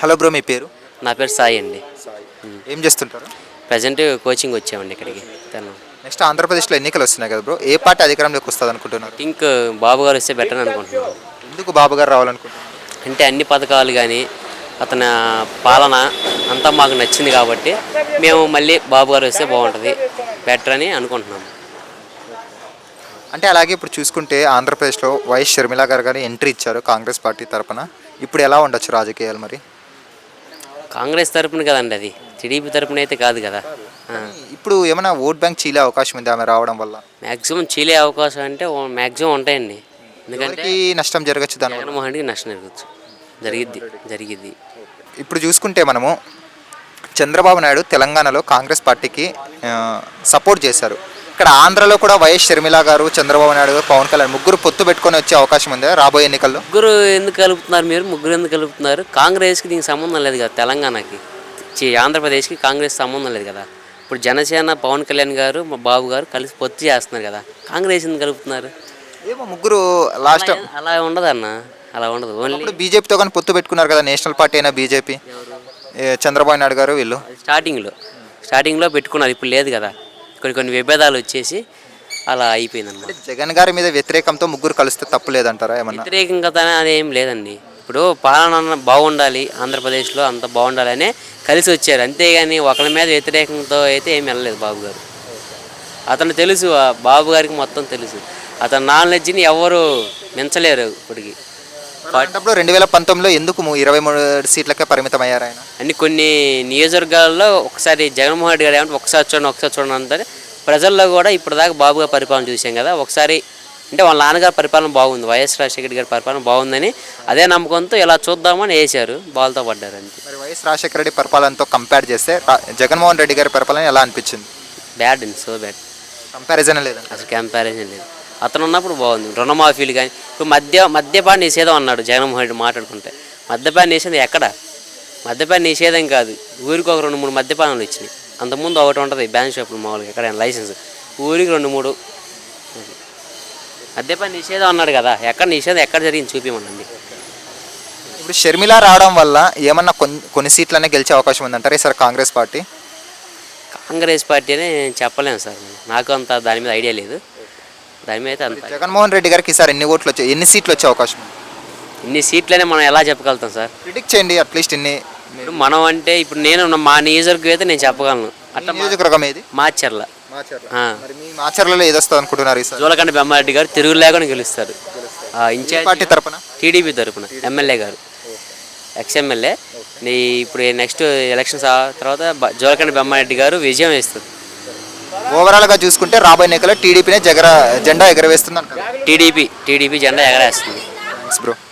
Hello bro మీ పేరు? నా పేరు సాయి అండి. ఏం చేస్తుంటారు? ప్రజెంట్ కోచింగ్ వచ్చామండి ఇక్కడికి. తను. నెక్స్ట్ ఆంధ్రప్రదేశ్లో ఎన్నికలు వస్తున్నాయి కదా బ్రో ఏ పార్టీ అధికారంలోకి వస్తుంది అనుకుంటున్నారు? థింక్ బాబు గారు వస్తే బెటర్ అని అనుకుంటున్నాను. ఎందుకు బాబు గారు రావాలనుకుంటున్నారు? అంటే అన్ని పథకాలు కానీ అతని పాలన అంతా మాకు నచ్చింది కాబట్టి మేము మళ్ళీ బాబు గారు వస్తే బాగుంటుంది బెటర్ అని అనుకుంటున్నాము. అంటే అలాగే ఇప్పుడు చూసుకుంటే ఆంధ్రప్రదేశ్లో వైఎస్ షర్మిల గారు కానీ ఎంట్రీ ఇచ్చారు కాంగ్రెస్ పార్టీ తరపున. ఇప్పుడు ఎలా ఉండొచ్చు రాజకీయాలు మరి? కాంగ్రెస్ తరపున కదండి అది. టీడీపీ తరపున అయితే కాదు కదా. ఇప్పుడు ఏమైనా ఓట్ బ్యాంక్ చీలే అవకాశం ఉంది ఆమె రావడం వల్ల? మ్యాక్సిమం చీలే అవకాశం అంటే మ్యాక్సిమం ఉంటాయండి. ఎందుకంటే నష్టం జరగచ్చు దాని జగన్మోహన్ రెడ్డికి నష్టం జరగచ్చు. జరిగిద్ది జరిగిద్ది. ఇప్పుడు చూసుకుంటే మనము చంద్రబాబు నాయుడు తెలంగాణలో కాంగ్రెస్ పార్టీకి సపోర్ట్ చేశారు. ఇక్కడ ఆంధ్రలో కూడా వైఎస్ షర్మిల గారు చంద్రబాబు నాయుడు గారు పవన్ కళ్యాణ్ ముగ్గురు పొత్తు పెట్టుకొని వచ్చే అవకాశం ఉంది రాబోయే ఎన్నికల్లో? ముగ్గురు ఎందుకు కలుపుతున్నారు మీరు? ముగ్గురు ఎందుకు కలుపుతున్నారు? కాంగ్రెస్కి దీనికి సంబంధం లేదు కదా తెలంగాణకి. చి- ఆంధ్రప్రదేశ్కి కాంగ్రెస్ సంబంధం లేదు కదా. ఇప్పుడు జనసేన పవన్ కళ్యాణ్ గారు మా బాబు గారు కలిసి పొత్తు చేస్తున్నారు కదా. కాంగ్రెస్ ఎందుకు కలుపుతున్నారు? ఏమో ముగ్గురు లాస్ట్ అలా- ఉండదు అన్న. అలా ఉండదు. ఓన్లీ ఇప్పుడు బీజేపీతో కానీ పొత్తు పెట్టుకున్నారు కదా నేషనల్ పార్టీ అయినా బీజేపీ? చంద్రబాబు నాయుడు గారు వీళ్ళు. స్టార్టింగ్లో స్టార్టింగ్లో పెట్టుకున్నారు. ఇప్పుడు లేదు కదా. కొన్ని కొన్ని విభేదాలు వచ్చేసి అలా అయిపోయింది అన్నమాట జగన్ గారి మీద వ్యతిరేకంతో ముగ్గురు కలిస్తే తప్పు లేదంటారా ఏమన్నా? వ్యతిరేకంగా ఏం లేదండి. ఇప్పుడు పాలన బాగుండాలి ఆంధ్రప్రదేశ్లో అంత బాగుండాలనే కలిసి వచ్చారు. అంతేగాని ఒకరి మీద వ్యతిరేకంతో అయితే ఏం వెళ్ళలేదు బాబు గారు. అతను తెలుసు బాబు గారికి మొత్తం తెలుసు. అతని నాలెడ్జ్ని ఎవరు మించలేరు ఇప్పటికి. అలాంటప్పుడు రెండు వేల పంతొమ్మిదిలో ఎందుకు ఇరవై మూడు సీట్లకే పరిమితం అయ్యారు ఆయన? అన్ని కొన్ని నియోజకవర్గాల్లో ఒకసారి జగన్మోహన్ రెడ్డి గారు ఏమంటే ఒకసారి చూడండి ఒకసారి చూడండి అంటారు. ప్రజల్లో కూడా ఇప్పటిదాకా బాబు గారి పరిపాలన చూసాం కదా ఒకసారి అంటే వాళ్ళ నాన్నగారి పరిపాలన బాగుంది వైఎస్ రాజశేఖర గారి పరిపాలన బాగుందని అదే నమ్మకంతో ఇలా చూద్దామని వేశారు బాల్తో పడ్డారు అంతే మరి వైఎస్ రాజశేఖర రెడ్డి పరిపాలనతో కంపేర్ చేస్తే జగన్మోహన్ రెడ్డి గారి పరిపాలన ఎలా అనిపించింది? బ్యాడ్ అండి సో బ్యాడ్ కంపారిజన్ లేదండి. అసలు కంపారిజన్ లేదు. అతను ఉన్నప్పుడు బాగుంది. రుణమాఫీలు కానీ ఇప్పుడు మద్య మద్యపాన నిషేధం అన్నాడు జగన్మోహన్ రెడ్డి మాట్లాడుకుంటే. మద్యపాన నిషేధం ఎక్కడ? మద్యపాన నిషేధం కాదు. ఊరికి ఒక రెండు మూడు మద్యపానాలు వచ్చినాయి అంతకుముందు ఒకటి ఉంటుంది బ్యాంక్ షాపులు మామూలుగా ఎక్కడ లైసెన్స్. ఊరికి రెండు మూడు. మద్యపాన నిషేధం అన్నాడు కదా ఎక్కడ నిషేధం ఎక్కడ జరిగింది చూపించమండి ఇప్పుడు షర్మిల రావడం వల్ల ఏమన్నా కొన్ని కొన్ని సీట్లనే గెలిచే అవకాశం ఉందంటారు ఈసారి కాంగ్రెస్ పార్టీ? కాంగ్రెస్ పార్టీ అని చెప్పలేము సార్. నాకు అంత దాని మీద ఐడియా లేదు. అయితే అంత. జగన్మోహన్ రెడ్డి గారికి ఈసారి ఎన్ని ఓట్లు వచ్చాయి ఎన్ని సీట్లు వచ్చే అవకాశం ఉంది? ఇన్ని సీట్లనే మనం ఎలా చెప్పగలుగుతాం సార్? ప్రిడిక్ట్ చేయండి అట్లీస్ట్ ఇన్ని. ఇప్పుడు మనం అంటే ఇప్పుడు నేను ఉన్న మా నియోజకవర్గం అయితే నేను చెప్పగలను. అట్లా మీ నియోజకవర్గం ఏది? మార్చర్ల ఆ. మరి మీ మాచర్లలో ఏది వస్తుంది అనుకుంటున్నారు ఈసారి? జోలకండ బెమ్మారెడ్డి గారు తిరుగు లేకుండా గెలుస్తారు. ఆ, ఇన్ఛార్జ్ పార్టీ తరపున? టీడీపీ తరపున ఎమ్మెల్యే గారు. ఎక్స్ఎమ్మెల్యే ఇప్పుడు నెక్స్ట్ ఎలక్షన్స్ ఆ తర్వాత బ- జోలకండ బెమ్మారెడ్డి గారు విజయం వేస్తారు. ఓవరాల్గా చూసుకుంటే రాబోయే ఎన్నికల్లో టీడీపీనే జగర జెండా ఎగరవేస్తుంది అంటారు టీడీపీ టీడీపీ జెండా ఎగరేస్తుంది. బ్రో